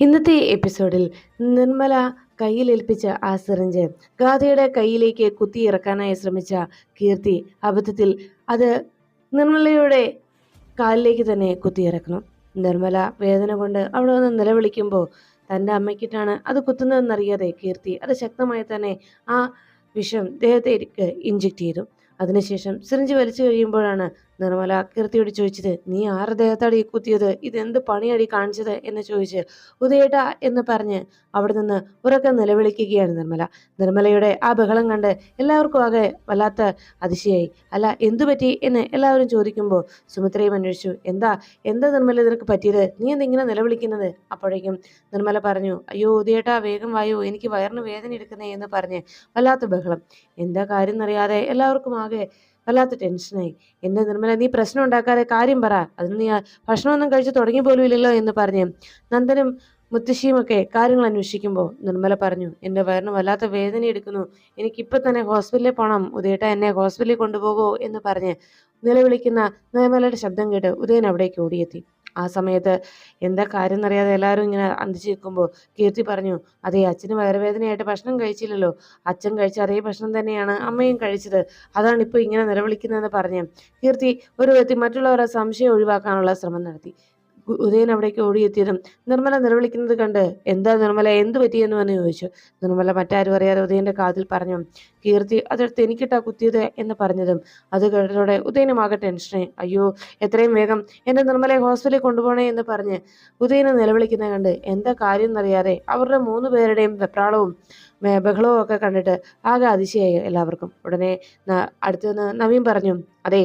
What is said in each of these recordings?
ഇന്നത്തെ എപ്പിസോഡിൽ നിർമ്മല കയ്യിലേൽപ്പിച്ച ആ സിറിഞ്ച് ഗാഥയുടെ കയ്യിലേക്ക് കുത്തിയിറക്കാനായി ശ്രമിച്ച കീർത്തി അബദ്ധത്തിൽ അത് നിർമ്മലയുടെ കാലിലേക്ക് തന്നെ കുത്തിയിറക്കണം നിർമ്മല വേദന കൊണ്ട് അവിടെ നിന്ന് നിലവിളിക്കുമ്പോൾ തന്റെ അമ്മയ്ക്കിട്ടാണ് അത് കുത്തുന്നതെന്നറിയാതെ കീർത്തി അത് ശക്തമായി തന്നെ ആ വിഷം ദേഹത്തേക്ക് ഇഞ്ചെക്ട് ചെയ്തു. അതിനുശേഷം സിറിഞ്ച് വലിച്ചു കഴിയുമ്പോഴാണ് നിർമ്മല കീർത്തിയോട് ചോദിച്ചത് നീ ആറ് ദേഹത്താണ് ഈ കുത്തിയത്? ഇതെന്ത് പണിയടി കാണിച്ചത്? എന്ന് ചോദിച്ച് ഉദയേട്ട എന്ന് പറഞ്ഞ് അവിടെ നിന്ന് ഉറക്കെ നിലവിളിക്കുകയാണ് നിർമ്മല. നിർമ്മലയുടെ ആ ബഹളം കണ്ട് എല്ലാവർക്കും ആകെ വല്ലാത്ത അതിശയായി. അല്ല എന്തു പറ്റി? എന്ന് എല്ലാവരും ചോദിക്കുമ്പോൾ സുമിത്രയും അന്വേഷിച്ചു എന്താ എന്താ നിർമ്മല നിനക്ക് പറ്റിയത്? നീ എന്തിങ്ങനെ നിലവിളിക്കുന്നത്? അപ്പോഴേക്കും നിർമ്മല പറഞ്ഞു അയ്യോ ഉദയേട്ടാ വേഗം വായോ എനിക്ക് വയറിന് വേദന എടുക്കുന്നേ എന്ന് പറഞ്ഞ് വല്ലാത്ത ബഹളം. എന്താ കാര്യം എന്നറിയാതെ എല്ലാവർക്കും ആകെ വല്ലാത്ത ടെൻഷനായി എന്റെ നിർമ്മല നീ പ്രശ്നം ഉണ്ടാക്കാതെ കാര്യം പറ. അതിന് നീ ഭക്ഷണമൊന്നും കഴിച്ച് തുടങ്ങി പോലും ഇല്ലല്ലോ എന്ന് പറഞ്ഞ് നന്ദനും മുത്തശ്ശിയുമൊക്കെ കാര്യങ്ങൾ അന്വേഷിക്കുമ്പോൾ നിർമ്മല പറഞ്ഞു എന്റെ വയറിന് വല്ലാത്ത വേദന എടുക്കുന്നു. എനിക്കിപ്പോൾ തന്നെ ഹോസ്പിറ്റലിൽ പോകണം ഉദയേട്ട എന്നെ ഹോസ്പിറ്റലിൽ കൊണ്ടുപോകുമോ എന്ന് പറഞ്ഞ് നിലവിളിക്കുന്ന നിർമ്മലയുടെ ശബ്ദം കേട്ട് ഉദയൻ അവിടേക്ക് ഓടിയെത്തി. ആ സമയത്ത് എന്താ കാര്യം എന്നറിയാതെ എല്ലാവരും ഇങ്ങനെ അന്തിച്ച് നിൽക്കുമ്പോൾ കീർത്തി പറഞ്ഞു അതെ അച്ഛന് വയറുവേദനയായിട്ട് ഭക്ഷണം കഴിച്ചില്ലല്ലോ. അച്ഛൻ കഴിച്ച അതേ ഭക്ഷണം തന്നെയാണ് അമ്മയും കഴിച്ചത്. അതാണ് ഇപ്പോൾ ഇങ്ങനെ നിലവിളിക്കുന്നതെന്ന് പറഞ്ഞ് കീർത്തി ഒരു വ്യക്തി മറ്റുള്ളവരുടെ സംശയം ഒഴിവാക്കാനുള്ള ശ്രമം നടത്തി. ഉദയൻ അവിടേക്ക് ഓടിയെത്തിയതും നിർമ്മല നിലവിളിക്കുന്നത് കണ്ട് എന്താ നിർമ്മല എന്ത് പറ്റിയെന്ന്? വന്ന് ചോദിച്ചു. നിർമ്മല മറ്റാരും അറിയാതെ ഉദയന്റെ കാതിൽ പറഞ്ഞു കീർത്തി അതെടുത്ത് എനിക്കിട്ടാ കുത്തിയത് എന്ന് പറഞ്ഞതും അത് കേട്ടതോടെ ഉദയനും ടെൻഷനെ അയ്യോ എത്രയും വേഗം എന്റെ നിർമ്മലയെ ഹോസ്പിറ്റലിൽ കൊണ്ടുപോകണേ എന്ന് പറഞ്ഞ് ഉദയനെ നിലവിളിക്കുന്നത് കണ്ട് എന്താ കാര്യം എന്നറിയാതെ അവരുടെ മൂന്ന് പേരുടെയും വെപ്രാളവും ബഹളവും ഒക്കെ കണ്ടിട്ട് ആകെ അതിശയായി എല്ലാവർക്കും. ഉടനെ അടുത്തുനിന്ന് നവീൻ പറഞ്ഞു അതെ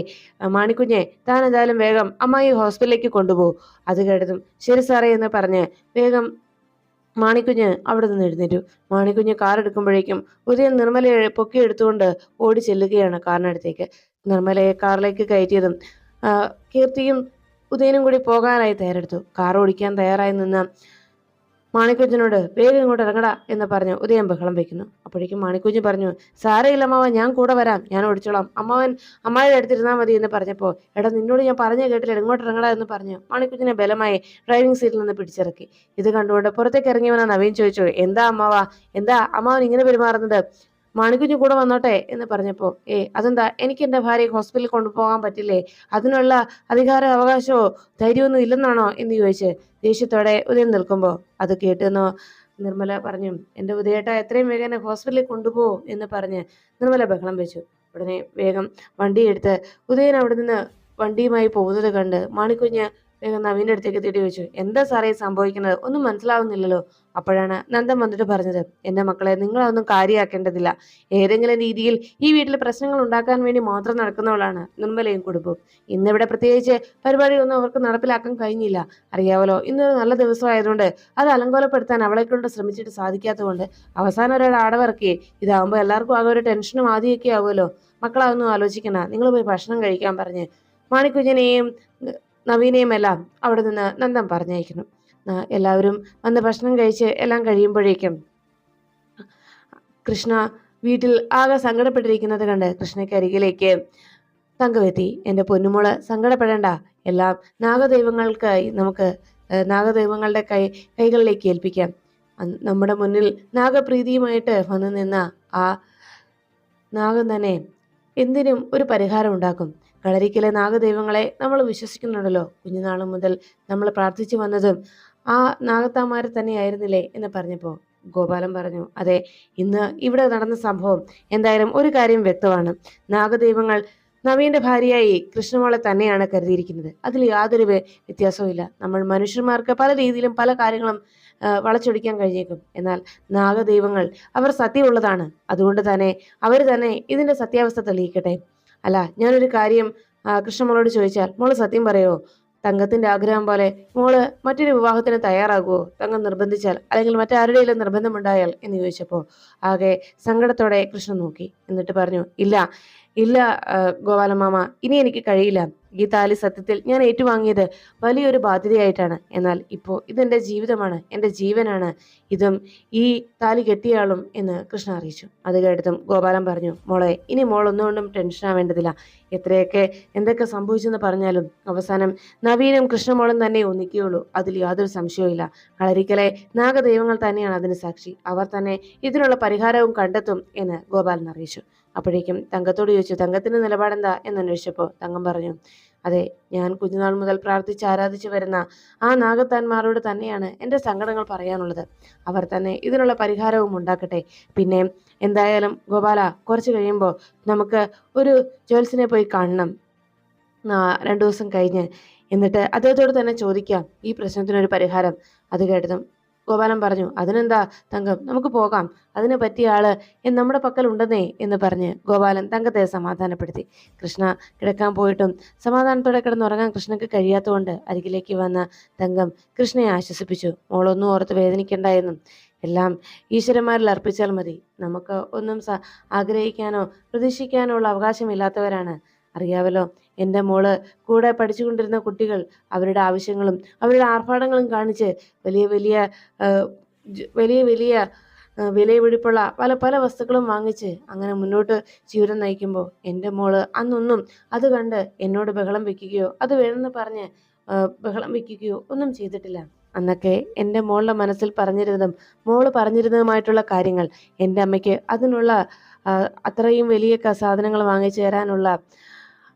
മാണിക്കുഞ്ഞെ താൻ എന്തായാലും വേഗം അമ്മായി ഹോസ്പിറ്റലിലേക്ക് കൊണ്ടുപോകും. അത് കേട്ടതും ശരി സാറേ എന്ന് പറഞ്ഞ് വേഗം മാണിക്കുഞ്ഞ് അവിടെ നിന്ന് എഴുന്നേറ്റു. മാണിക്കുഞ്ഞ് കാർ എടുക്കുമ്പോഴേക്കും ഉദയൻ നിർമ്മലയെ പൊക്കിയെടുത്തുകൊണ്ട് ഓടി ചെല്ലുകയാണ് കാറിനടുത്തേക്ക്. നിർമ്മലയെ കാറിലേക്ക് കയറ്റിയതും കീർത്തിയും ഉദയനും കൂടി പോകാനായി തയ്യാറെടുത്തു. കാർ ഓടിക്കാൻ തയ്യാറായി നിന്ന മാണിക്കുഞ്ഞിനോട് വേഗം ഇങ്ങോട്ട് ഇറങ്ങടാ എന്ന് പറഞ്ഞു ഉദയം ബഹളം വയ്ക്കുന്നു അപ്പോഴേക്കും മാണിക്കുഞ്ഞ് പറഞ്ഞു സാരയില്ല അമ്മാവൻ ഞാൻ കൂടെ വരാം. ഞാൻ ഓടിച്ചോളാം. അമ്മാവൻ അമ്മായിയുടെ അടുത്തിരുന്നാൽ മതി എന്ന് പറഞ്ഞപ്പോൾ എടാ നിന്നോട് ഞാൻ പറഞ്ഞു കേട്ടില്ല. ഇങ്ങോട്ട് ഇറങ്ങടാ എന്ന് പറഞ്ഞു മാണിക്കുഞ്ഞിനെ ബലമായി ഡ്രൈവിംഗ് സീറ്റിൽ നിന്ന് പിടിച്ചിറക്കി. ഇത് കണ്ടുകൊണ്ട് പുറത്തേക്ക് ഇറങ്ങിയവനാ നവീൻ ചോദിച്ചു എന്താ അമ്മാവാ? എന്താ അമ്മാവൻ ഇങ്ങനെ പെരുമാറുന്നത്? മാണിക്കുഞ്ഞ് കൂടെ വന്നോട്ടെ എന്ന് പറഞ്ഞപ്പോൾ ഏ അതെന്താ? എനിക്ക് എന്റെ ഭാര്യയെ ഹോസ്പിറ്റലിൽ കൊണ്ടുപോകാൻ പറ്റില്ലേ? അതിനുള്ള അധികാര അവകാശമോ ധൈര്യമൊന്നും ഇല്ലെന്നാണോ? എന്ന് ചോദിച്ച് ദേഷ്യത്തോടെ ഉദയം നിൽക്കുമ്പോൾ അത് കേട്ടെന്നോ നിർമ്മല പറഞ്ഞു എന്റെ ഉദയേട്ട എത്രയും വേഗം എന്നെ ഹോസ്പിറ്റലിൽ കൊണ്ടുപോകൂ എന്ന് പറഞ്ഞ് നിർമ്മല ബഹളം വെച്ചു. ഉടനെ വേഗം വണ്ടിയെടുത്ത് ഉദയൻ അവിടെ നിന്ന് വണ്ടിയുമായി പോകുന്നത് കണ്ട് മാണിക്കുഞ്ഞ് വേഗം നവീന്റെ അടുത്തേക്ക് തേടി ചോദിച്ചു. എന്താ സാറേ സംഭവിക്കുന്നത്? ഒന്നും മനസ്സിലാവുന്നില്ലല്ലോ. അപ്പോഴാണ് നന്ദൻ വന്നിട്ട് പറഞ്ഞത്. എന്റെ മക്കളെ നിങ്ങളതൊന്നും കാര്യമാക്കേണ്ടതില്ല ഏതെങ്കിലും രീതിയിൽ ഈ വീട്ടിൽ പ്രശ്നങ്ങൾ ഉണ്ടാക്കാൻ വേണ്ടി മാത്രം നടക്കുന്നവളാണ്. നിർമ്മലയും കുടുംബവും. ഇന്നിവിടെ പ്രത്യേകിച്ച് പരിപാടിയൊന്നും അവർക്ക് നടപ്പിലാക്കാൻ കഴിഞ്ഞില്ല. അറിയാവല്ലോ ഇന്നൊരു നല്ല ദിവസമായതുകൊണ്ട് അത് അലങ്കോലപ്പെടുത്താൻ അവളെ കൊണ്ട് ശ്രമിച്ചിട്ട് സാധിക്കാത്തതുകൊണ്ട് അവസാനം ഒരാൾ ആടവർക്കേ ഇതാവുമ്പോൾ എല്ലാവർക്കും ആകെ ഒരു ടെൻഷനും ആദ്യമൊക്കെ ആവുമല്ലോ. മക്കളതൊന്നും ആലോചിക്കണ നിങ്ങൾ പോയി ഭക്ഷണം കഴിക്കാൻ പറഞ്ഞ്. മാണിക്കുഞ്ഞിനെയും നവീനെയും എല്ലാം അവിടെ നിന്ന് നന്ദം പറഞ്ഞയക്കുന്നു. എല്ലാവരും വന്ന് ഭക്ഷണം കഴിച്ച് എല്ലാം കഴിയുമ്പോഴേക്കും കൃഷ്ണ വീട്ടിൽ ആകെ സങ്കടപ്പെട്ടിരിക്കുന്നത് കണ്ട് കൃഷ്ണയ്ക്ക് അരികിലേക്ക് എന്റെ പൊന്നുമോൾ സങ്കടപ്പെടേണ്ട. എല്ലാം നാഗദൈവങ്ങൾക്കായി നമുക്ക് നാഗദൈവങ്ങളുടെ കൈ കൈകളിലേക്ക് ഏൽപ്പിക്കാം. നമ്മുടെ മുന്നിൽ നാഗപ്രീതിയുമായിട്ട് വന്നു നിന്ന ആ നാഗം തന്നെ എന്തിനും ഒരു പരിഹാരം ഉണ്ടാക്കും. കളരിക്കലെ നാഗദൈവങ്ങളെ നമ്മൾ വിശ്വസിക്കുന്നുണ്ടല്ലോ. കുഞ്ഞുനാൾ മുതൽ നമ്മൾ പ്രാർത്ഥിച്ചു വന്നതും ആ നാഗത്താമാരെ തന്നെയായിരുന്നില്ലേ എന്ന് പറഞ്ഞപ്പോൾ ഗോപാലൻ പറഞ്ഞു അതെ ഇന്ന് ഇവിടെ നടന്ന സംഭവം എന്തായാലും ഒരു കാര്യം വ്യക്തമാണ്. നാഗദൈവങ്ങൾ നവീന്റെ ഭാര്യയായി കൃഷ്ണമോളെ തന്നെയാണ് കരുതിയിരിക്കുന്നത്. അതിൽ യാതൊരു വ്യ- വ്യത്യാസവും നമ്മൾ മനുഷ്യന്മാർക്ക് പല രീതിയിലും പല കാര്യങ്ങളും വളച്ചൊടിക്കാൻ കഴിഞ്ഞേക്കും. എന്നാൽ നാഗദൈവങ്ങൾ അവർ സത്യമുള്ളതാണ്. അതുകൊണ്ട് തന്നെ അവർ തന്നെ ഇതിന്റെ സത്യാവസ്ഥ തെളിയിക്കട്ടെ. അല്ല ഞാനൊരു കാര്യം കൃഷ്ണമോളോട് ചോദിച്ചാൽ മോൾ സത്യം പറയുമോ തങ്കത്തിന്റെ ആഗ്രഹം പോലെ മോൾ മറ്റൊരു വിവാഹത്തിന് തയ്യാറാകുമോ തങ്കം നിർബന്ധിച്ചാൽ അല്ലെങ്കിൽ മറ്റാരുടെയെങ്കിലും നിർബന്ധമുണ്ടായാൽ? എന്ന് ചോദിച്ചപ്പോൾ ആകെ സങ്കടത്തോടെ കൃഷ്ണൻ നോക്കി. എന്നിട്ട് പറഞ്ഞു ഇല്ല ഇല്ല ഗോപാലമാമ ഇനി എനിക്ക് കഴിയില്ല. ഈ താലി സത്യത്തിൽ ഞാൻ ഏറ്റുവാങ്ങിയത് വലിയൊരു ബാധ്യതയായിട്ടാണ്. എന്നാൽ ഇപ്പോൾ ഇതെന്റെ ജീവിതമാണ് എന്റെ ജീവനാണ്. ഇതും ഈ താലി കെട്ടിയാളും എന്ന് കൃഷ്ണ അറിയിച്ചു. അത് കേട്ടതും ഗോപാലൻ പറഞ്ഞു മോളെ ഇനി മോൾ ഒന്നുകൊണ്ടും ടെൻഷൻ ആവേണ്ടതില്ല. എത്രയൊക്കെ എന്തൊക്കെ സംഭവിച്ചെന്ന് പറഞ്ഞാലും അവസാനം നവീനും കൃഷ്ണമോളും തന്നെ ഒന്നിക്കുകയുള്ളൂ അതിൽ യാതൊരു സംശയവുമില്ല കളരിക്കലെ നാഗദൈവങ്ങൾ തന്നെയാണ് അതിന് സാക്ഷി. അവർ തന്നെ ഇതിനുള്ള പരിഹാരവും കണ്ടെത്തും എന്ന് ഗോപാലൻ അറിയിച്ചു. അപ്പോഴേക്കും തങ്കത്തോട് ചോദിച്ചു തങ്കത്തിന്റെ നിലപാടെന്താ? എന്ന് അന്വേഷിച്ചപ്പോൾ തങ്കം പറഞ്ഞു അതെ ഞാൻ കുഞ്ഞുനാൾ മുതൽ പ്രാർത്ഥിച്ച് ആരാധിച്ചു വരുന്ന ആ നാഗത്താന്മാരോട് തന്നെയാണ് എന്റെ സങ്കടങ്ങൾ പറയാനുള്ളത്. അവർ തന്നെ ഇതിനുള്ള പരിഹാരവും ഉണ്ടാക്കട്ടെ. പിന്നെ എന്തായാലും ഗോപാല കുറച്ച് കഴിയുമ്പോൾ നമുക്ക് ഒരു ജോൽസിനെ പോയി കാണണം. രണ്ടു ദിവസം കഴിഞ്ഞ്. എന്നിട്ട് അദ്ദേഹത്തോട് തന്നെ ചോദിക്കാം ഈ പ്രശ്നത്തിനൊരു പരിഹാരം? അത് കേട്ടതും ഗോപാലൻ പറഞ്ഞു അതിനെന്താ തങ്കം? നമുക്ക് പോകാം. അതിന് പറ്റിയ ആൾ നമ്മുടെ പക്കൽ ഉണ്ടെന്നേ എന്ന് പറഞ്ഞ് ഗോപാലൻ തങ്കത്തെ സമാധാനപ്പെടുത്തി. കൃഷ്ണ കിടക്കാൻ പോയിട്ടും സമാധാനത്തോടെ കിടന്നുറങ്ങാൻ കൃഷ്ണക്ക് കഴിയാത്തതുകൊണ്ട് അരികിലേക്ക് വന്ന തങ്കം കൃഷ്ണയെ ആശ്വസിപ്പിച്ചു. മോളൊന്നും ഓർത്ത് വേദനിക്കേണ്ട എന്നും എല്ലാം ഈശ്വരന്മാരിൽ അർപ്പിച്ചാൽ മതി. നമുക്ക് ഒന്നും ആഗ്രഹിക്കാനോ പ്രതീക്ഷിക്കാനോ ഉള്ള അവകാശമില്ലാത്തവരാണ്. അറിയാവല്ലോ എന്റെ മോൾ കൂടെ പഠിച്ചുകൊണ്ടിരുന്ന കുട്ടികൾ അവരുടെ ആവശ്യങ്ങളും അവരുടെ ആർഭാടങ്ങളും കാണിച്ച് വലിയ വലിയ വലിയ വലിയ വിലപിടിപ്പുള്ള പല പല വസ്തുക്കളും വാങ്ങിച്ച് അങ്ങനെ മുന്നോട്ട് ജീവിതം നയിക്കുമ്പോൾ എന്റെ മോൾ അന്നൊന്നും അത് കണ്ട് എന്നോട് ബഹളം വെക്കുകയോ അത് വേണമെന്ന് പറഞ്ഞ് ബഹളം വെക്കുകയോ ഒന്നും ചെയ്തിട്ടില്ല. അന്നൊക്കെ എന്റെ മോളുടെ മനസ്സിൽ പറഞ്ഞിരുന്നതും മോൾ പറഞ്ഞിരുന്നതുമായിട്ടുള്ള കാര്യങ്ങൾ എന്റെ അമ്മയ്ക്ക് അതിനുള്ള അത്രയും വലിയ സാധനങ്ങൾ വാങ്ങിച്ചു തരാനുള്ള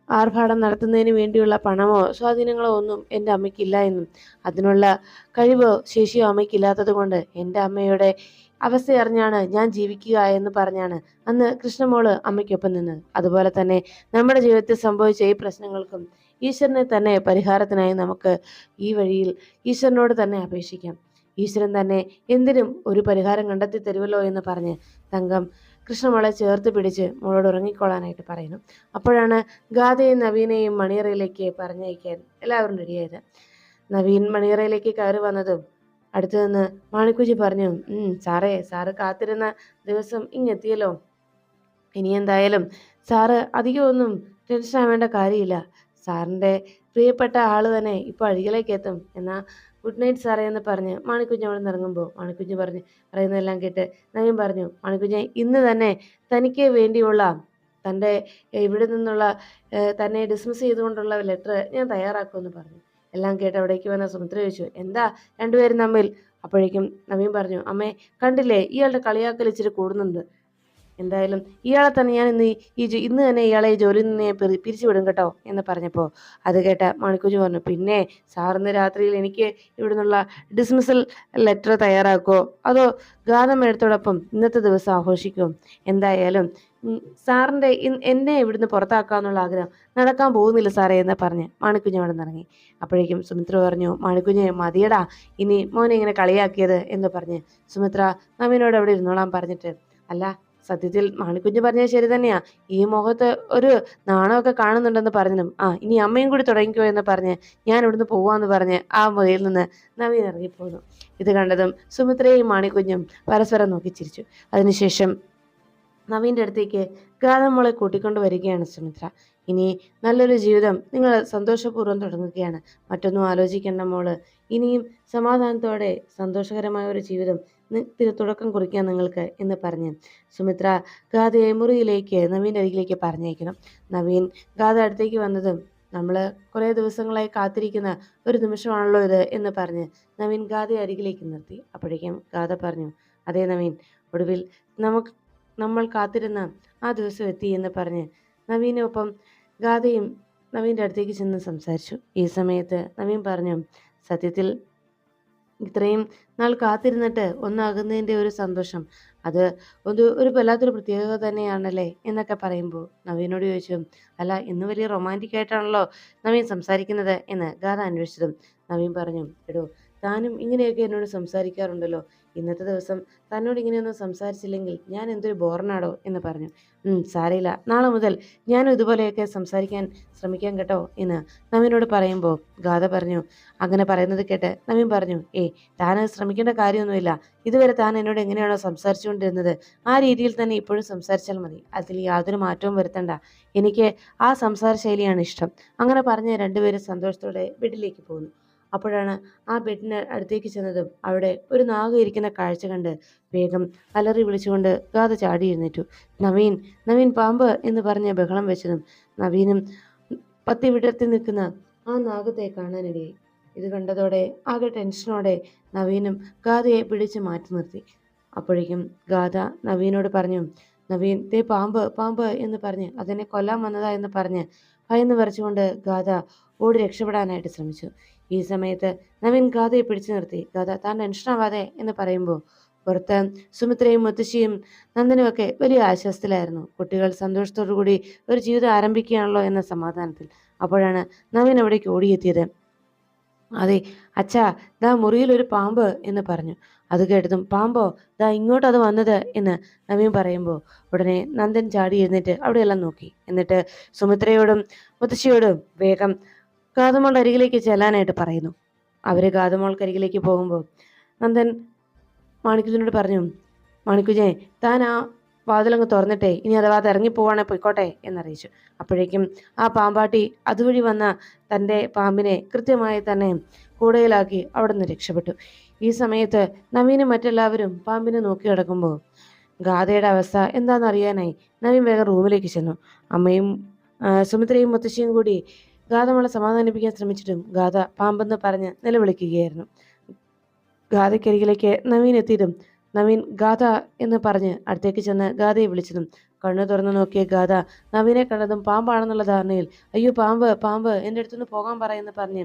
ആർഭാടം നടത്തുന്നതിന് വേണ്ടിയുള്ള പണമോ സ്വാധീനങ്ങളോ ഒന്നും എന്റെ അമ്മയ്ക്കില്ല എന്നും. അതിനുള്ള കഴിവോ ശേഷിയോ അമ്മയ്ക്കില്ലാത്തത് കൊണ്ട് എന്റെ അമ്മയുടെ അവസ്ഥ അറിഞ്ഞാണ് ഞാൻ ജീവിക്കുക എന്ന് പറഞ്ഞാണ് അന്ന് കൃഷ്ണമോൾ അമ്മയ്ക്കൊപ്പം നിന്നത് അതുപോലെ തന്നെ നമ്മുടെ ജീവിതത്തിൽ സംഭവിച്ച ഈ പ്രശ്നങ്ങൾക്കും ഈശ്വരനെ തന്നെ പരിഹാരത്തിനായി നമുക്ക് ഈ വഴിയിൽ ഈശ്വരനോട് തന്നെ അപേക്ഷിക്കാം. ഈശ്വരൻ തന്നെ എന്തിനും ഒരു പരിഹാരം കണ്ടെത്തി തരുമല്ലോ എന്ന് പറഞ്ഞ് തങ്കം കൃഷ്ണമോളെ ചേർത്ത് പിടിച്ച് മോളോട് ഉറങ്ങിക്കോളാനായിട്ട് പറയുന്നു. അപ്പോഴാണ് ഗാഥയും നവീനെയും മണിയറയിലേക്ക് പറഞ്ഞയക്കാൻ എല്ലാവരും റെഡിയായത് നവീൻ മണിയറയിലേക്ക് കയറി വന്നതും അടുത്തു നിന്ന് മാണിക്കുജി പറഞ്ഞു സാറേ സാറ് കാത്തിരുന്ന ദിവസം ഇങ്ങെത്തിയല്ലോ. ഇനി എന്തായാലും സാറ് അധികമൊന്നും ടെൻഷൻ ആവേണ്ട കാര്യമില്ല. സാറിന്റെ പ്രിയപ്പെട്ട ആൾ തന്നെ ഇപ്പോൾ അഴികിലേക്ക് എത്തും എന്നാ ഗുഡ് നൈറ്റ് സാറേ എന്ന് പറഞ്ഞ് മാണിക്കുഞ്ഞ് അവിടെ നിന്ന് ഇറങ്ങുമ്പോൾ മാണിക്കുഞ്ഞ് പറഞ്ഞ് പറയുന്നതെല്ലാം കേട്ട് നവീൻ പറഞ്ഞു മാണിക്കുഞ്ഞ് ഇന്ന് തന്നെ തനിക്ക് വേണ്ടിയുള്ള തന്റെ ഇവിടെ നിന്നുള്ള തന്നെ ഡിസ്മിസ് ചെയ്തുകൊണ്ടുള്ള ലെറ്റർ ഞാൻ തയ്യാറാക്കുമെന്ന് പറഞ്ഞു. എല്ലാം കേട്ട് അവിടേക്ക് വന്ന സുമിത്ര ചോദിച്ചു എന്താ രണ്ടുപേരും തമ്മിൽ? അപ്പോഴേക്കും നവീൻ പറഞ്ഞു അമ്മേ കണ്ടില്ലേ ഇയാളുടെ കളിയാക്കൽ ഇച്ചിരി കൂടുന്നുണ്ട്. എന്തായാലും ഇയാളെ തന്നെ ഞാൻ ഇന്ന് ഈ- ഇന്ന് തന്നെ ഇയാളെ ഈ ജോലിയിൽ നിന്ന് ഞാൻ പിരി- പിരിച്ചുവിടും കേട്ടോ എന്ന് പറഞ്ഞപ്പോൾ അത് കേട്ട മണിക്കുഞ്ഞു പറഞ്ഞു പിന്നെ സാറിന്ന് രാത്രിയിൽ എനിക്ക് ഇവിടെ നിന്നുള്ള ഡിസ്മിസൽ ലെറ്റർ തയ്യാറാക്കുമോ അതോ ഗാഥമേടത്തോടൊപ്പം ഇന്നത്തെ ദിവസം ആഘോഷിക്കുമോ എന്തായാലും സാറിന്റെ എന്നെ ഇവിടുന്ന് പുറത്താക്കാമെന്നുള്ള ആഗ്രഹം നടക്കാൻ പോകുന്നില്ല സാറേ എന്ന് പറഞ്ഞ് മാണിക്കുഞ്ഞ് അവിടെ നിന്ന് ഇറങ്ങി. അപ്പോഴേക്കും സുമിത്ര പറഞ്ഞു മാണിക്കുഞ്ഞ് മതിയടാ ഇനി മോനെ ഇങ്ങനെ കളിയാക്കിയത് എന്ന് പറഞ്ഞ് സുമിത്ര നവീനോട് അവിടെ ഇരുന്നോളാൻ പറഞ്ഞിട്ട് അല്ല സത്യത്തിൽ മാണിക്കുഞ്ഞ് പറഞ്ഞത് ശരി തന്നെയാ. ഈ മുഖത്ത് ഒരു നാണമൊക്കെ കാണുന്നുണ്ടെന്ന് പറഞ്ഞതും ആ ഇനി അമ്മയും കൂടി തുടങ്ങിക്കോ എന്ന് പറഞ്ഞ് ഞാൻ ഇവിടുന്ന് പോവാന്ന് പറഞ്ഞ് ആ മുറിയിൽ നിന്ന് നവീൻ ഇറങ്ങിപ്പോന്നു. ഇത് കണ്ടതും സുമിത്രയും മാണിക്കുഞ്ഞും പരസ്പരം നോക്കി ചിരിച്ചു. അതിനുശേഷം നവീന്റെ അടുത്തേക്ക് ഗാഥമോളെ കൂട്ടിക്കൊണ്ടു വരികയാണ് സുമിത്ര. ഇനി നല്ലൊരു ജീവിതം നിങ്ങൾ സന്തോഷപൂർവം തുടങ്ങുകയാണ്. മറ്റൊന്നും ആലോചിക്കേണ്ട മോൾ. ഇനിയും സമാധാനത്തോടെ സന്തോഷകരമായ ഒരു ജീവിതം ത്തിന് തുടക്കം കുറിക്കാൻ നിങ്ങൾക്ക് എന്ന് പറഞ്ഞ്. സുമിത്ര ഗാഥയെ മുറിയിലേക്ക് നവീന്റെ അരികിലേക്ക് പറഞ്ഞേക്കണം നവീൻ ഗാഥ അടുത്തേക്ക് വന്നതും നമ്മൾ കുറേ ദിവസങ്ങളായി കാത്തിരിക്കുന്ന ഒരു നിമിഷമാണല്ലോ ഇത് എന്ന് പറഞ്ഞ് നവീൻ ഗാഥയെ അരികിലേക്ക് നിർത്തി. അപ്പോഴേക്കും ഗാഥ പറഞ്ഞു അതേ നവീൻ ഒടുവിൽ നമുക്ക് നമ്മൾ കാത്തിരുന്ന ആ ദിവസം എത്തി എന്ന് പറഞ്ഞ് നവീനൊപ്പം ഗാഥയും നവീന്റെ അടുത്തേക്ക് ചെന്ന് സംസാരിച്ചു. ഈ സമയത്ത് നവീൻ പറഞ്ഞു സത്യത്തിൽ ഇത്രയും നാൾ കാത്തിരുന്നിട്ട് ഒന്നാകുന്നതിന്റെ ഒരു സന്തോഷം. അത് ഒരു ഒരു വല്ലാത്തൊരു പ്രത്യേകത തന്നെയാണല്ലേ? എന്നൊക്കെ പറയുമ്പോൾ നവീനോട് ചോദിച്ചു അല്ല ഇന്ന് വലിയ റൊമാന്റിക് ആയിട്ടാണല്ലോ നവീൻ സംസാരിക്കുന്നത്? എന്ന് ഗാഥ അന്വേഷിച്ചതും നവീൻ പറഞ്ഞു എടോ താനും ഇങ്ങനെയൊക്കെ എന്നോട് സംസാരിക്കാറുണ്ടല്ലോ. ഇന്നത്തെ ദിവസം തന്നോട് ഇങ്ങനെയൊന്നും സംസാരിച്ചില്ലെങ്കിൽ ഞാൻ എന്തൊരു ബോറനാടോ എന്ന് പറഞ്ഞു. "ഉം, സാരയില്ല. നാളെ മുതൽ ഞാനും ഇതുപോലെയൊക്കെ സംസാരിക്കാൻ ശ്രമിക്കാം കേട്ടോ എന്ന് നവീനോട് പറയുമ്പോൾ ഗാഥ പറഞ്ഞു. അങ്ങനെ പറയുന്നത് കേട്ട് നവീൻ പറഞ്ഞു ഏ താൻ ശ്രമിക്കേണ്ട കാര്യമൊന്നുമില്ല. ഇതുവരെ താൻ എന്നോട് എങ്ങനെയാണോ സംസാരിച്ചുകൊണ്ടിരുന്നത് ആ രീതിയിൽ തന്നെ ഇപ്പോഴും സംസാരിച്ചാൽ മതി. അതിൽ യാതൊരു മാറ്റവും വരുത്തണ്ട. എനിക്ക് ആ സംസാര ശൈലിയാണ് ഇഷ്ടം. അങ്ങനെ പറഞ്ഞ് രണ്ടുപേരും സന്തോഷത്തോടെ വീട്ടിലേക്ക് പോകുന്നു. അപ്പോഴാണ് ആ ബെഡിന് അടുത്തേക്ക് ചെന്നതും അവിടെ ഒരു നാഗ ഇരിക്കുന്ന കാഴ്ച കണ്ട് വേഗം അലറി വിളിച്ചുകൊണ്ട് ഗാഥ ചാടി എഴുന്നേറ്റു. നവീൻ നവീൻ പാമ്പ് എന്ന് പറഞ്ഞ് ബഹളം വെച്ചതും നവീനും പത്തി വിടർത്തി നിൽക്കുന്ന ആ നാഗത്തെ കാണാനിടയായി. ഇത് കണ്ടതോടെ ആകെ ടെൻഷനോടെ നവീനും ഗാഥയെ പിടിച്ച് മാറ്റി നിർത്തി. അപ്പോഴേക്കും ഗാഥ നവീനോട് പറഞ്ഞു നവീൻ ദേ പാമ്പ് പാമ്പ് എന്ന് പറഞ്ഞ് അതിനെ കൊല്ലാൻ വന്നതാ എന്ന് പറഞ്ഞ് ഭയന്ന് പറിച്ചുകൊണ്ട് ഗാഥ ഓടി രക്ഷപ്പെടാനായിട്ട് ശ്രമിച്ചു. ഈ സമയത്ത് നവീൻ ഗാഥയെ പിടിച്ചു നിർത്തി. ഗാഥ താൻ ടെൻഷനാവാതെ എന്ന് പറയുമ്പോൾ പുറത്ത് സുമിത്രയും മുത്തശ്ശിയും നന്ദനുമൊക്കെ വലിയ ആശ്വാസത്തിലായിരുന്നു. കുട്ടികൾ സന്തോഷത്തോടു കൂടി ഒരു ജീവിതം ആരംഭിക്കുകയാണല്ലോ എന്ന സമാധാനത്തിൽ അപ്പോഴാണ് നവീൻ അവിടേക്ക് ഓടിയെത്തിയത്. അതെ അച്ഛാ ദാ മുറിയിൽ ഒരു പാമ്പ് എന്ന് പറഞ്ഞു. അത് കേട്ടതും പാമ്പോ ദാ ഇങ്ങോട്ട് അത് വന്നത് എന്ന് നവീൻ പറയുമ്പോൾ ഉടനെ നന്ദൻ ചാടി എഴുന്നേറ്റ് അവിടെയെല്ലാം നോക്കി. എന്നിട്ട് സുമിത്രയോടും മുത്തശ്ശിയോടും വേഗം ഗാതമോളുടെ അരികിലേക്ക് ചെല്ലാനായിട്ട് പറയുന്നു. അവർ ഗാതമോൾക്കരികിലേക്ക് പോകുമ്പോൾ നന്ദൻ മാണിക്കുജനോട് പറഞ്ഞു മാണിക്കുജെ താൻ ആ വാതിലങ്ങ് തുറന്നിട്ടേ ഇനി അഥവാ അത് ഇറങ്ങിപ്പോവാണെ പോയിക്കോട്ടെ എന്നറിയിച്ചു. അപ്പോഴേക്കും ആ പാമ്പാട്ടി അതുവഴി വന്ന തന്റെ പാമ്പിനെ കൃത്യമായി തന്നെ കൂടയിലാക്കി അവിടെ നിന്ന് രക്ഷപ്പെട്ടു. ഈ സമയത്ത് നവീനും മറ്റെല്ലാവരും പാമ്പിനെ നോക്കി കിടക്കുമ്പോൾ ഗാഥയുടെ അവസ്ഥ എന്താണെന്നറിയാനായി നവീൻ വേഗം റൂമിലേക്ക് ചെന്നു. അമ്മയും സുമിത്രയും മുത്തശ്ശിയും കൂടി ഗാഥമളെ സമാധാനിപ്പിക്കാൻ ശ്രമിച്ചിട്ടും ഗാഥ പാമ്പെന്ന് പറഞ്ഞ് നിലവിളിക്കുകയായിരുന്നു. ഗാഥയ്ക്കരികിലേക്ക് നവീൻ എത്തിയതും നവീൻ ഗാഥ എന്ന് പറഞ്ഞ് അടുത്തേക്ക് ചെന്ന് ഗാഥയെ വിളിച്ചതും കണ്ണു തുറന്നു നോക്കിയ ഗാഥ നവീനെ കണ്ടതും പാമ്പാണെന്നുള്ള ധാരണയിൽ അയ്യോ പാമ്പ് പാമ്പ് എന്റെ അടുത്തുനിന്ന് പോകാൻ പറയുമെന്ന് പറഞ്ഞ്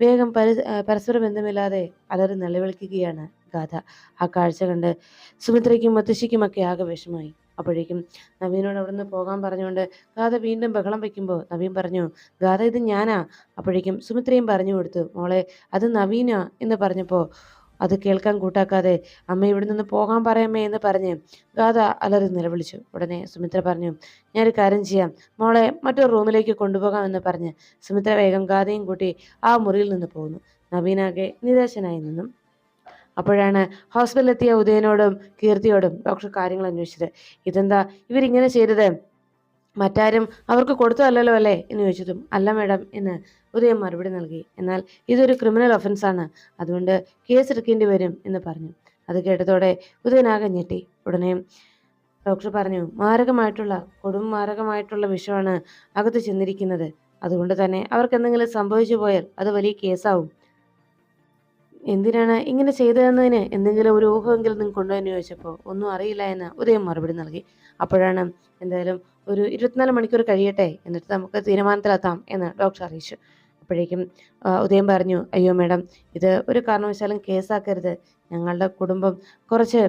വേഗം പരി പരസ്പര ബന്ധമില്ലാതെ അലറി നിലവിളിക്കുകയാണ് ഗാഥ. ആ കാഴ്ച കണ്ട് സുമിത്രയ്ക്കും മുത്തശ്ശിക്കുമൊക്കെ ആകെ വിഷമായി അപ്പോഴേക്കും നവീനോട് അവിടുന്ന് പോകാൻ പറഞ്ഞുകൊണ്ട് ഗാഥ വീണ്ടും ബഹളം വയ്ക്കുമ്പോൾ നവീൻ പറഞ്ഞു ഗാഥ ഇത് ഞാനാ. അപ്പോഴേക്കും സുമിത്രയും പറഞ്ഞു കൊടുത്തു മോളെ അത് നവീനാ എന്ന് പറഞ്ഞപ്പോൾ അത് കേൾക്കാൻ കൂട്ടാക്കാതെ അമ്മ ഇവിടെ നിന്ന് പോകാൻ പറയാമേ എന്ന് പറഞ്ഞ് ഗാഥ അലറി നിലവിളിച്ചു. ഉടനെ സുമിത്ര പറഞ്ഞു ഞാനൊരു കാര്യം ചെയ്യാം. മോളെ മറ്റൊരു റൂമിലേക്ക് കൊണ്ടുപോകാം എന്ന് പറഞ്ഞ് സുമിത്ര വേഗം ഗാഥയും കൂട്ടി ആ മുറിയിൽ നിന്ന് പോകുന്നു. നവീനാകെ നിരാശനായി നിന്നും. അപ്പോഴാണ് ഹോസ്പിറ്റലിലെത്തിയ ഉദയനോടും കീർത്തിയോടും ഡോക്ടർ കാര്യങ്ങൾ അന്വേഷിച്ചത്. ഇതെന്താ ഇവരിങ്ങനെ ചെയ്തത്? മറ്റാരും അവർക്ക് കൊടുത്തതല്ലല്ലോ അല്ലേ? എന്ന് ചോദിച്ചതും അല്ല മാഡം എന്ന് ഉദയം മറുപടി നൽകി. എന്നാൽ ഇതൊരു ക്രിമിനൽ ഒഫൻസാണ് അതുകൊണ്ട് കേസ് എടുക്കേണ്ടി വരും എന്ന് പറഞ്ഞു. അത് കേട്ടതോടെ ഉദയനാകെ ഞെട്ടി. ഉടനെ ഡോക്ടർ പറഞ്ഞു മാരകമായിട്ടുള്ള കൊടും മാരകമായിട്ടുള്ള വിഷമാണ് അകത്ത് ചെന്നിരിക്കുന്നത്. അതുകൊണ്ട് തന്നെ അവർക്ക് എന്തെങ്കിലും സംഭവിച്ചു പോയാൽ അത് വലിയ കേസാവും. എന്തിനാണ് ഇങ്ങനെ ചെയ്തതെന്നതിന് എന്തെങ്കിലും ഒരു ഊഹമെങ്കിലും നിങ്ങൾ കൊണ്ടുവന്ന് ചോദിച്ചപ്പോൾ ഒന്നും അറിയില്ല എന്ന് ഉദയം മറുപടി നൽകി. അപ്പോഴാണ് എന്തായാലും ഒരു ഇരുപത്തിനാല് മണിക്കൂർ കഴിയട്ടെ എന്നിട്ട് നമുക്ക് തീരുമാനത്തിലെത്താം എന്ന് ഡോക്ടർ അറിയിച്ചു. അപ്പോഴേക്കും ഉദയം പറഞ്ഞു അയ്യോ മാഡം ഇത് ഒരു കാരണവശാലും കേസാക്കരുത്. ഞങ്ങളുടെ കുടുംബം കുറച്ച്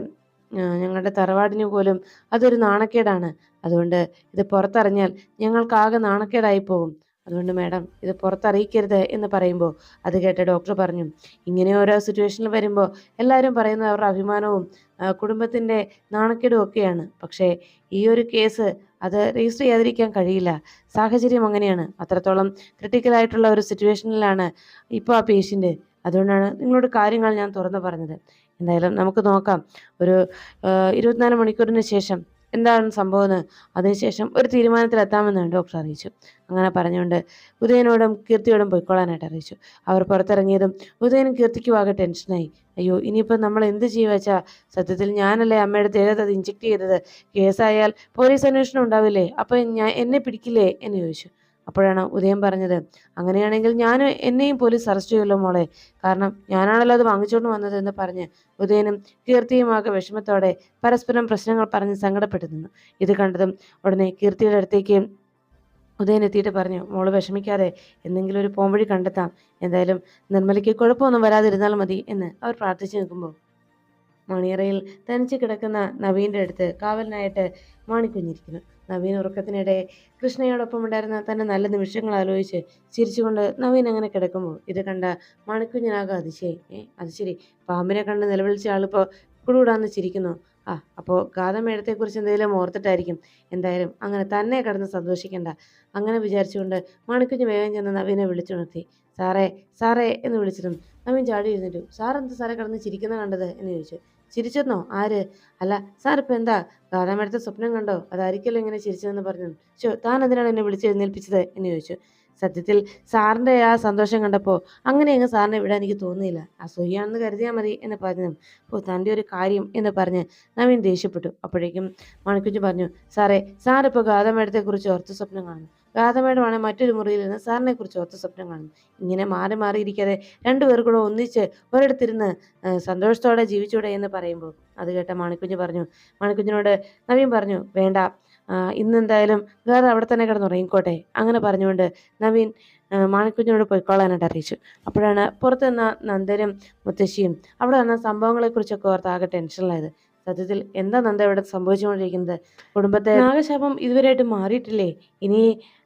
ഞങ്ങളുടെ തറവാടിന് പോലും അതൊരു നാണക്കേടാണ്. അതുകൊണ്ട് ഇത് പുറത്തറിഞ്ഞാൽ ഞങ്ങൾക്കാകെ നാണക്കേടായി പോകും അതുകൊണ്ട് മാഡം ഇത് പുറത്തറിയിക്കരുത് എന്ന് പറയുമ്പോൾ അത് കേട്ട് ഡോക്ടർ പറഞ്ഞു. ഇങ്ങനെ ഓരോ സിറ്റുവേഷനിൽ വരുമ്പോൾ എല്ലാവരും പറയുന്നത് അവരുടെ അഭിമാനവും കുടുംബത്തിന്റെ നാണക്കേടും ഒക്കെയാണ്. പക്ഷേ ഈ ഒരു കേസ് അത് രജിസ്റ്റർ ചെയ്യാതിരിക്കാൻ കഴിയില്ല. സാഹചര്യം അങ്ങനെയാണ്. അത്രത്തോളം ക്രിട്ടിക്കൽ ആയിട്ടുള്ള ഒരു സിറ്റുവേഷനിലാണ് ഇപ്പോൾ ആ പേഷ്യന്റ് അതുകൊണ്ടാണ് നിങ്ങളോട് കാര്യങ്ങൾ ഞാൻ തുറന്നു പറഞ്ഞത്. എന്തായാലും നമുക്ക് നോക്കാം. ഒരു ഇരുപത്തിനാല് മണിക്കൂറിന് ശേഷം എന്താണ് സംഭവം അതിനുശേഷം ഒരു തീരുമാനത്തിലെത്താമെന്നാണ് ഡോക്ടർ അറിയിച്ചു അങ്ങനെ പറഞ്ഞുകൊണ്ട് ഉദയനോടും കീർത്തിയോടും പൊയ്ക്കൊള്ളാനായിട്ട് അറിയിച്ചു. അവർ പുറത്തിറങ്ങിയതും ഉദയനും കീർത്തിക്കും ആകെ ടെൻഷനായി. അയ്യോ ഇനിയിപ്പോൾ നമ്മൾ എന്ത് ചെയ്യുവച്ചാ സത്യത്തിൽ ഞാനല്ലേ അമ്മയുടെ ദേഹത്ത് അത് ഇഞ്ചെക്ട് ചെയ്തത്? കേസായാൽ പോലീസ് അന്വേഷണം ഉണ്ടാവില്ലേ? അപ്പോൾ ഞാൻ എന്നെ പിടിക്കില്ലേ? എന്ന് ചോദിച്ചു. അപ്പോഴാണ് ഉദയം പറഞ്ഞത് അങ്ങനെയാണെങ്കിൽ ഞാൻ എന്നെയും പോലീസ് അറസ്റ്റ് ചെയ്യുമല്ലോ മോളെ. കാരണം ഞാനാണല്ലോ അത് വാങ്ങിച്ചുകൊണ്ട് വന്നത് എന്ന് പറഞ്ഞ് ഉദയനും കീർത്തിയുമാകെ വിഷമത്തോടെ പരസ്പരം പ്രശ്നങ്ങൾ പറഞ്ഞ് സങ്കടപ്പെട്ടു നിന്നു. ഇത് കണ്ടതും ഉടനെ കീർത്തിയുടെ അടുത്തേക്ക് ഉദയൻ എത്തിയിട്ട് പറഞ്ഞു മോൾ വിഷമിക്കാതെ എന്തെങ്കിലും ഒരു പോംവഴി കണ്ടെത്താം. എന്തായാലും നിർമ്മലയ്ക്ക് കുഴപ്പമൊന്നും വരാതിരുന്നാൽ മതി എന്ന് അവർ പ്രാർത്ഥിച്ചു നിൽക്കുമ്പോൾ മണിയറയിൽ തനിച്ച് കിടക്കുന്ന നവീന്റെ അടുത്ത് കാവലിനായിട്ട് മാണിക്കുഞ്ഞിരിക്കുന്നു. നവീൻ ഉറക്കത്തിനിടെ കൃഷ്ണയോടൊപ്പം ഉണ്ടായിരുന്ന തന്റെ നല്ല നിമിഷങ്ങൾ ആലോചിച്ച് ചിരിച്ചുകൊണ്ട് നവീൻ അങ്ങനെ കിടക്കുമ്പോൾ ഇത് കണ്ട മാണിക്കുഞ്ഞിനാകെ അതിശയായി. ഏ അത് ശരി. പാമ്പിനെ കണ്ട് നിലവിളിച്ച ആളിപ്പോൾ കുടുകൂടാന്ന് ചിരിക്കുന്നു. ആ അപ്പോൾ ഗാഥമേഴത്തെക്കുറിച്ച് എന്തെങ്കിലും ഓർത്തിട്ടായിരിക്കും. എന്തായാലും അങ്ങനെ തന്നെ കിടന്ന് സന്തോഷിക്കണ്ട. അങ്ങനെ വിചാരിച്ചുകൊണ്ട് മണിക്കുഞ്ഞ് വേഗം ചെന്ന് നവീനെ വിളിച്ചുണർത്തി സാറേ സാറേ എന്ന് വിളിച്ചിരുന്നു. നവീൻ ചാടി എഴുന്നേറ്റു സാർ എന്താ സാറേ കിടന്ന് ചിരിക്കുന്ന കണ്ടത്? എന്ന് ചോദിച്ചു. ചിരിച്ചെന്നോ? ആര്? അല്ല സാർ ഇപ്പം എന്താ? ഗാഥാമേടത്തെ സ്വപ്നം കണ്ടോ? അതായിരിക്കല്ലോ ഇങ്ങനെ ചിരിച്ചതെന്ന് പറഞ്ഞു ചോ താൻ എന്തിനാണ് എന്നെ വിളിച്ച് എഴുന്നേൽപ്പിച്ചത്? എന്ന് ചോദിച്ചു. സത്യത്തിൽ സാറിന്റെ ആ സന്തോഷം കണ്ടപ്പോൾ അങ്ങനെ അങ്ങ് സാറിനെ വിടാൻ എനിക്ക് തോന്നിയില്ല അസൂയാണെന്ന് കരുതിയാൽ മതി എന്ന് പറഞ്ഞു ഓ തന്റെ ഒരു കാര്യം എന്ന് പറഞ്ഞ് നവീൻ ദേഷ്യപ്പെട്ടു. അപ്പോഴേക്കും മണിക്കുഞ്ഞ് പറഞ്ഞു സാറേ സാറിപ്പോൾ ഗാഥമേടത്തെക്കുറിച്ച് ഓർത്ത് സ്വപ്നം കാണുന്നു. ഗാഥമേടമാണ് മറ്റൊരു മുറിയിൽ നിന്ന് സാറിനെ കുറിച്ച് ഓർത്ത സ്വപ്നം കാണുന്നു ഇങ്ങനെ മാറി മാറിയിരിക്കാതെ രണ്ടുപേർ കൂടെ ഒന്നിച്ച് ഒരിടത്തിരുന്ന് സന്തോഷത്തോടെ ജീവിച്ചൂടെ എന്ന് പറയുമ്പോൾ അത് കേട്ട മണിക്കുഞ്ഞ് പറഞ്ഞു മണിക്കുഞ്ഞിനോട് നവീൻ പറഞ്ഞു വേണ്ട ഇന്ന് ഇന്നെന്തായാലും ഗാഥ അവിടെ തന്നെ കിടന്നുറങ്ങിക്കോട്ടെ. അങ്ങനെ പറഞ്ഞുകൊണ്ട് നവീൻ മാണിക്കുഞ്ഞിനോട് പോയിക്കോളാനായിട്ട് അറിയിച്ചു. അപ്പോഴാണ് പുറത്ത് നിന്ന നന്ദനും മുത്തശ്ശിയും അവിടെ വന്ന സംഭവങ്ങളെക്കുറിച്ചൊക്കെ ഓർത്ത് ആകെ ടെൻഷനിലായത്. സത്യത്തിൽ എന്താ നന്ദ ഇവിടെ സംഭവിച്ചുകൊണ്ടിരിക്കുന്നത്? കുടുംബത്തെ നാഗശാപം ഇതുവരെയായിട്ട് മാറിയിട്ടില്ലേ? ഇനി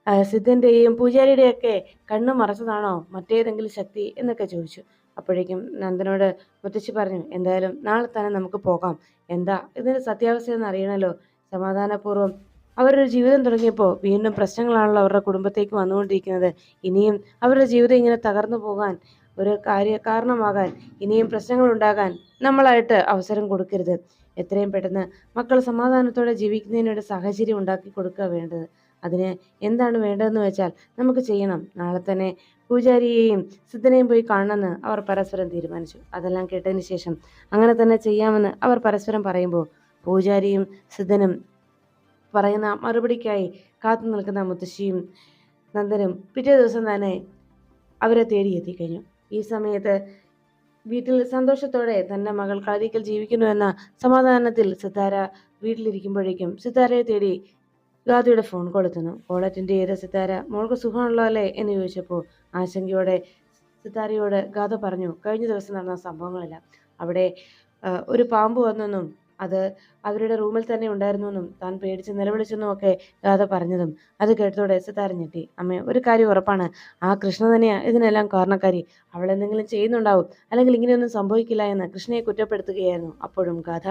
ആ, സിദ്ധന്റെയും പൂജാരിയുടെയും ഒക്കെ കണ്ണ് മറച്ചതാണോ? മറ്റേതെങ്കിലും ശക്തി? എന്നൊക്കെ ചോദിച്ചു. അപ്പോഴേക്കും നന്ദനോട് മുത്തശ്ശി പറഞ്ഞു എന്തായാലും നാളെ തന്നെ നമുക്ക് പോകാം. എന്താ? ഇതിന്റെ സത്യാവസ്ഥ എന്ന് അറിയണല്ലോ. സമാധാനപൂർവം അവരുടെ ജീവിതം തുടങ്ങിയപ്പോൾ വീണ്ടും പ്രശ്നങ്ങളാണല്ലോ അവരുടെ കുടുംബത്തേക്ക് വന്നുകൊണ്ടിരിക്കുന്നത്. ഇനിയും അവരുടെ ജീവിതം ഇങ്ങനെ തകർന്നു പോകാൻ ഒരു കാര്യ കാരണമാകാൻ ഇനിയും പ്രശ്നങ്ങൾ ഉണ്ടാകാൻ നമ്മളായിട്ട് അവസരം കൊടുക്കരുത്. എത്രയും പെട്ടെന്ന് മക്കൾ സമാധാനത്തോടെ ജീവിക്കുന്നതിനൊരു സാഹചര്യം ഉണ്ടാക്കി കൊടുക്കുക വേണ്ടത്. അതിന് എന്താണ് വേണ്ടതെന്ന് വെച്ചാൽ നമുക്ക് ചെയ്യണം. നാളെ തന്നെ പൂജാരിയെയും സിദ്ധനെയും പോയി കാണണമെന്ന് അവർ പരസ്പരം തീരുമാനിച്ചു. അതെല്ലാം കേട്ടതിന് ശേഷം അങ്ങനെ തന്നെ ചെയ്യാമെന്ന് അവർ പരസ്പരം പറയുമ്പോൾ പൂജാരിയും സിദ്ധനും പറയുന്ന മറുപടിക്കായി കാത്തു നിൽക്കുന്ന മുത്തശ്ശിയും നന്ദനും പിറ്റേ ദിവസം തന്നെ അവരെ തേടി എത്തിക്കഴിഞ്ഞു. ഈ സമയത്ത് വീട്ടിൽ സന്തോഷത്തോടെ തന്റെ മകൾ കളരിക്കൽ ജീവിക്കുന്നുവെന്ന സമാധാനത്തിൽ സിത്താര വീട്ടിലിരിക്കുമ്പോഴേക്കും സിത്താരയെ തേടി ഗാദിയുടെ ഫോൺ കോൾ എത്തുന്നു. കോൾ അറ്റൻഡ് ചെയ്ത സിത്താര മോൾക്ക് സുഖമാണല്ലോ അല്ലേ എന്ന് ചോദിച്ചപ്പോൾ ആശങ്കയോടെ സിത്താരയോട് ഗാദ പറഞ്ഞു കഴിഞ്ഞ ദിവസം നടന്ന സംഭവങ്ങളെല്ലാം അവിടെ ഒരു പാമ്പ് വന്നെന്നും അത് അവരുടെ റൂമിൽ തന്നെ ഉണ്ടായിരുന്നുവെന്നും താൻ പേടിച്ച് നിലവിളിച്ചെന്നും ഒക്കെ ഗാഥ പറഞ്ഞതും അത് കേട്ടതോടെ സിതാര ഞെട്ടി. അമ്മേ ഒരു കാര്യം ഉറപ്പാണ്. ആ കൃഷ്ണ തന്നെയാണ് ഇതിനെല്ലാം കാരണക്കാരി. അവൾ എന്തെങ്കിലും ചെയ്യുന്നുണ്ടാവും അല്ലെങ്കിൽ ഇങ്ങനെയൊന്നും സംഭവിക്കില്ല എന്ന് കൃഷ്ണയെ കുറ്റപ്പെടുത്തുകയായിരുന്നു അപ്പോഴും ഗാഥ.